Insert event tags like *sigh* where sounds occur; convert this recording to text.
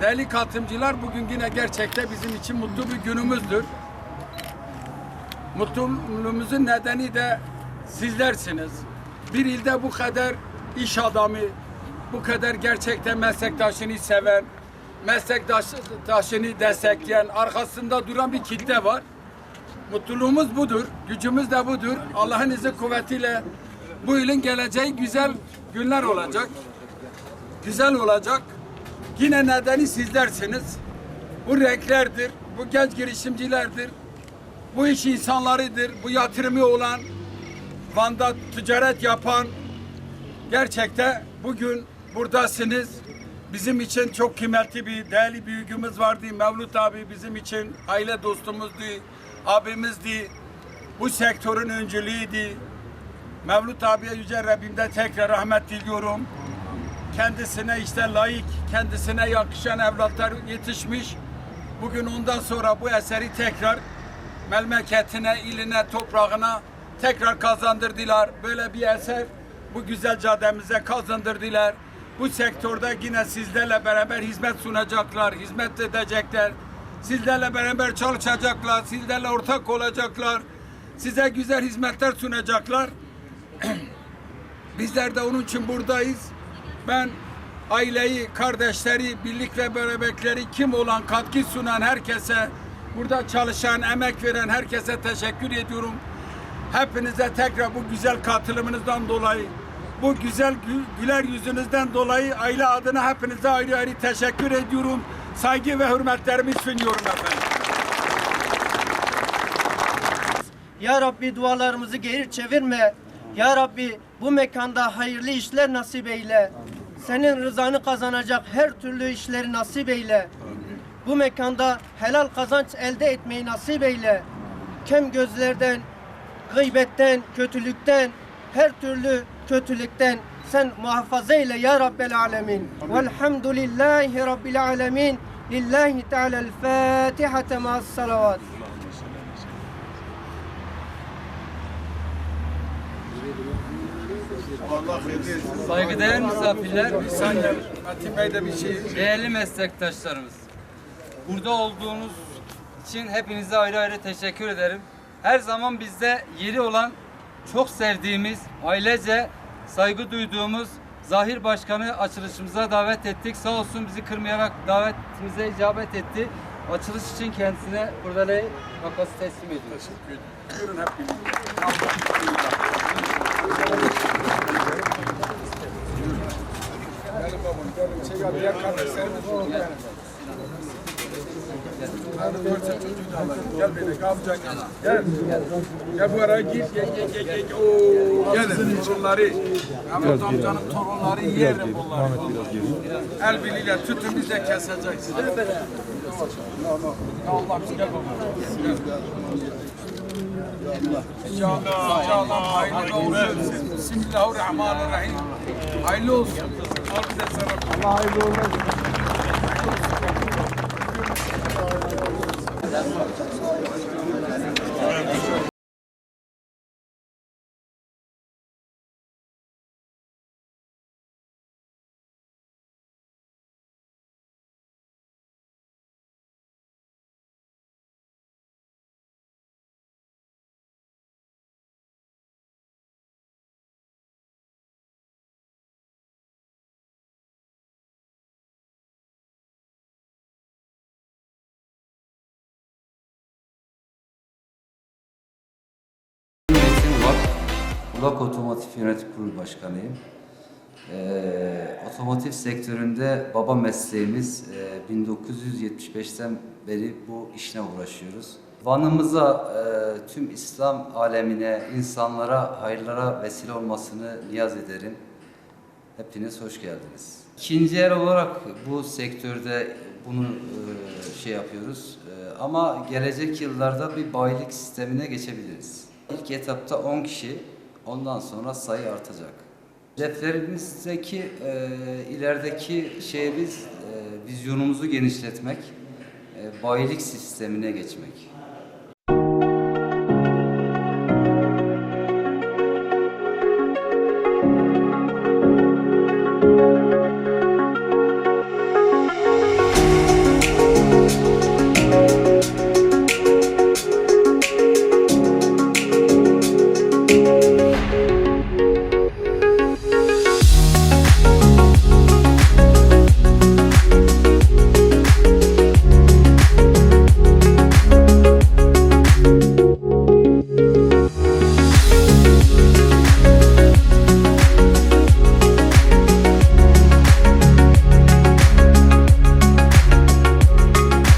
Değerli katılımcılar bugün yine gerçekten bizim için mutlu bir günümüzdür. Mutluluğumuzun nedeni de sizlersiniz. Bir ilde bu kadar iş adamı, bu kadar gerçekten meslektaşını seven, meslektaşını destekleyen, arkasında duran bir kitle var. Mutluluğumuz budur, gücümüz de budur. Allah'ın izni kuvvetiyle bu yılın geleceği güzel günler olacak. Güzel olacak. Yine nedeni sizlersiniz. Bu renklerdir, bu genç girişimcilerdir. Bu iş insanlarıdır, bu yatırımı olan, Van'da ticaret yapan, gerçekten bugün buradasınız. Bizim için çok kıymetli bir değerli büyüğümüz vardı. Mevlüt abi bizim için aile dostumuzdu, abimizdi. Bu sektörün öncülüğüydü. Mevlüt abiye Yüce Rabbimden tekrar rahmet diliyorum. Kendisine işte layık, kendisine yakışan evlatlar yetişmiş. Bugün ondan sonra bu eseri tekrar memleketine, iline, toprağına tekrar kazandırdılar. Böyle bir eser bu güzel caddemize kazandırdılar. Bu sektörde yine sizlerle beraber hizmet sunacaklar, hizmet edecekler. Sizlerle beraber çalışacaklar, sizlerle ortak olacaklar. Size güzel hizmetler sunacaklar. *clears throat* Bizler de onun için buradayız. Ben aileyi, kardeşleri, birlik ve beraberlikleri kim olan, katkı sunan herkese, burada çalışan, emek veren herkese teşekkür ediyorum. Hepinize tekrar bu güzel katılımınızdan dolayı, bu güzel gü- güler yüzünüzden dolayı aile adına hepinize ayrı ayrı teşekkür ediyorum. Saygı ve hürmetlerimi sunuyorum efendim. Ya Rabbi dualarımızı geri çevirme. Ya Rabbi bu mekanda hayırlı işler nasip eyle. Senin rızanı kazanacak her türlü işleri nasip eyle. Bu mekanda helal kazanç elde etmeyi nasip eyle. Kem gözlerden, gıybetten, kötülükten, her türlü kötülükten sen muhafaza eyle ya Rabbel alemin. Velhamdülillahi Rabbil alemin. Lillahi Teala'l Fatiha ma'as salavat. Saygıdeğer misafirler, saniye Metin Bey de bir şey değerli meslektaşlarımız. Burada olduğunuz için hepinize ayrı ayrı teşekkür ederim. Her zaman bizde yeri olan, çok sevdiğimiz, ailece saygı duyduğumuz Zahir Başkanı açılışımıza davet ettik. Sağ olsun bizi kırmayarak davetimize icabet etti. Açılış için kendisine burada ne makası teslim ediyoruz. Buyurun hep birlikte. Şey. Hadi görsen çocuğu da alalım. Gel beni, kapcan gel. Gel. Gel bu araya gir, gel, gel, gel, gel. Oo, gelin torunları. Ahmet amcanın torunları yerim bunları. El birliğiyle tutun biz de keseceğiz. Allah babam. İnşallah, inşallah hayırlı olsun. Bismillahirrahmanirrahim. Hayırlı olsun. Bize sana. Allah hayırlı. Ulak Otomotiv Yönetim Kurulu Başkanıyım. Ee, otomotiv sektöründe baba mesleğimiz e, 1975'ten beri bu işle uğraşıyoruz. Van'ımıza e, tüm İslam alemine, insanlara, hayırlara vesile olmasını niyaz ederim. Hepiniz hoş geldiniz. İkinci el olarak bu sektörde bunu e, şey yapıyoruz. E, ama gelecek yıllarda bir bayilik sistemine geçebiliriz. İlk etapta 10 kişi, ondan sonra sayı artacak. Hedeflerimizdeki e, ilerideki şeyimiz e, vizyonumuzu genişletmek, e, bayilik sistemine geçmek.